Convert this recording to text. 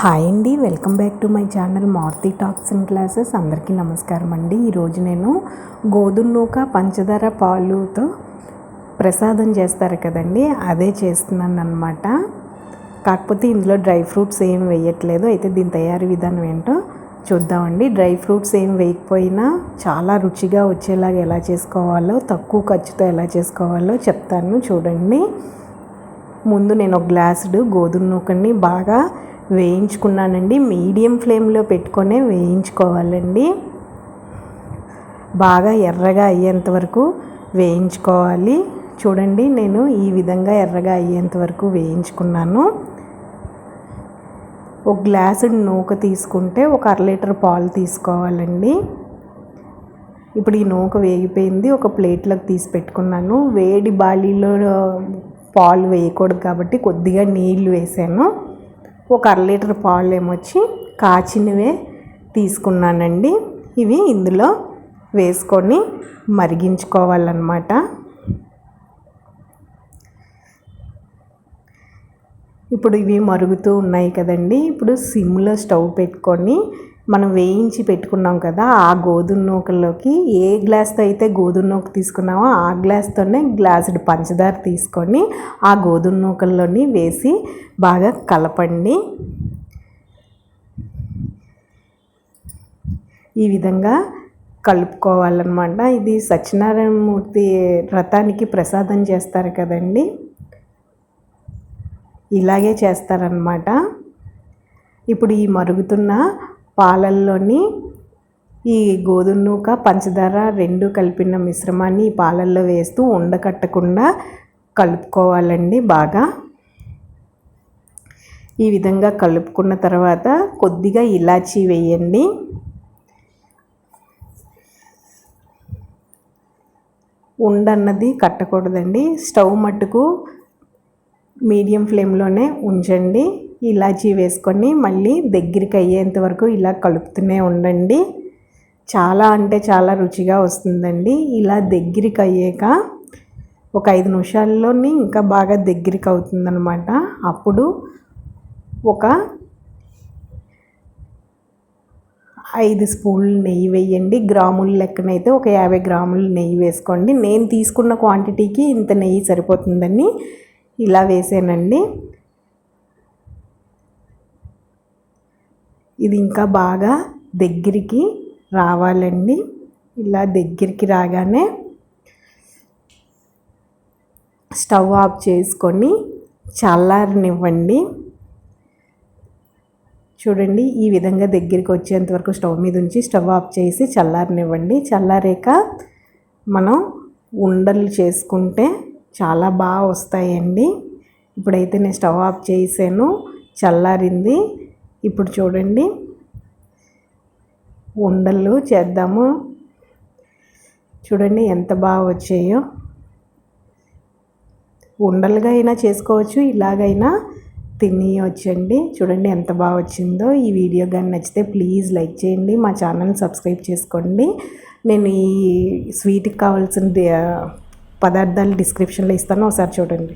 Hi అండి welcome back to my channel Maruti talks and classes అందరికీ నమస్కారం అండి. ఈరోజు నేను గోధుమ నూక పంచదార పాలుతో ప్రసాదం చేస్తారు కదండి అదే చేస్తున్నాను అనమాట కాకపోతే ఇందులో డ్రై ఫ్రూట్స్ ఏం వేయట్లేదు అయితే దీని తయారీ విధానం ఏంటో చూద్దామండి. డ్రై ఫ్రూట్స్ ఏం వేయకపోయినా చాలా రుచిగా వచ్చేలాగా ఎలా చేసుకోవాలో తక్కువ ఖర్చుతో ఎలా చేసుకోవాలో చెప్తాను చూడండి. ముందు నేను ఒక గ్లాసుడు గోధుమ నూకని బాగా వేయించుకున్నానండి. మీడియం ఫ్లేమ్లో పెట్టుకొనే వేయించుకోవాలండి. బాగా ఎర్రగా అయ్యేంత వరకు వేయించుకోవాలి. చూడండి నేను ఈ విధంగా ఎర్రగా అయ్యేంత వరకు వేయించుకున్నాను. ఒక గ్లాసు నూక తీసుకుంటే ఒక అర లీటర్ పాలు తీసుకోవాలండి. ఇప్పుడు ఈ నూక వేగిపోయింది. ఒక ప్లేట్లోకి తీసి పెట్టుకున్నాను. వేడి బాలీలో పాలు వేయకూడదు కాబట్టి కొద్దిగా నీళ్ళు వేసాను. ఒక అర లీటర్ పాలు ఏమొచ్చి కాచినవే తీసుకున్నానండి. ఇవి ఇందులో వేసుకొని మరిగించుకోవాలన్నమాట. ఇప్పుడు ఇవి మరుగుతూ ఉన్నాయి కదండి. ఇప్పుడు సిమ్లో స్టవ్ పెట్టుకొని మనం వేయించి పెట్టుకున్నాం కదా ఆ గోధుమ నూకల్లోకి ఏ గ్లాస్తో అయితే గోధుమ నూక తీసుకున్నామో ఆ గ్లాస్తోనే గ్లాసుడు పంచదార తీసుకొని ఆ గోధుమ నూకల్లోని వేసి బాగా కలపండి. ఈ విధంగా కలుపుకోవాలన్నమాట. ఇది సత్యనారాయణమూర్తి రథానికి ప్రసాదం చేస్తారు కదండి. ఇలాగే చేస్తారనమాట ఇప్పుడు ఈ మరుగుతున్న పాలల్లోని ఈ గోధుమ నూక పంచదార రెండు కలిపిన మిశ్రమాన్ని ఈ పాలల్లో వేస్తూ ఉండకట్టకుండా కలుపుకోవాలండి బాగా. ఈ విధంగా కలుపుకున్న తర్వాత కొద్దిగా ఇలాచీ వేయండి. ఉండన్నది కట్టకూడదండి. స్టవ్ మట్టుకు మీడియం ఫ్లేమ్లోనే ఉంచండి. ఇలాచీ వేసుకొని మళ్ళీ దగ్గరికి అయ్యేంత వరకు ఇలా కలుపుతూనే ఉండండి. చాలా అంటే చాలా రుచిగా వస్తుందండి. ఇలా దగ్గరికి అయ్యాక ఒక ఐదు నిమిషాల్లోని ఇంకా బాగా దగ్గరికి అవుతుందన్నమాట. అప్పుడు ఒక ఐదు స్పూన్లు నెయ్యి వేయండి. గ్రాముల లెక్కనైతే ఒక యాభై గ్రాములు నెయ్యి వేసుకోండి. నేను తీసుకున్న క్వాంటిటీకి ఇంత నెయ్యి సరిపోతుందని ఇలా వేసానండి. ఇది ఇంకా బాగా దగ్గరికి రావాలండి. ఇలా దగ్గరికి రాగానే స్టవ్ ఆఫ్ చేసుకొని చల్లారనివ్వండి. చూడండి ఈ విధంగా దగ్గరికి వచ్చేంత వరకు స్టవ్ మీద ఉంచి స్టవ్ ఆఫ్ చేసి చల్లారనివ్వండి. చల్లారాక మనం ఉండలు చేసుకుంటే చాలా బాగా వస్తాయండి. ఇప్పుడైతే నేను స్టవ్ ఆఫ్ చేసాను చల్లారింది. ఇప్పుడు చూడండి. ఉండలు చేద్దాము. చూడండి ఎంత బాగా వచ్చాయో. ఉండలుగా అయినా చేసుకోవచ్చు ఇలాగైనా తినేయొచ్చండి. చూడండి ఎంత బాగా వచ్చిందో. ఈ వీడియో కానీ నచ్చితే ప్లీజ్ లైక్ చేయండి మా ఛానల్ సబ్స్క్రైబ్ చేసుకోండి. నేను ఈ స్వీట్కి కావాల్సిన పదార్థాలు డిస్క్రిప్షన్లో ఇస్తాను ఒకసారి చూడండి.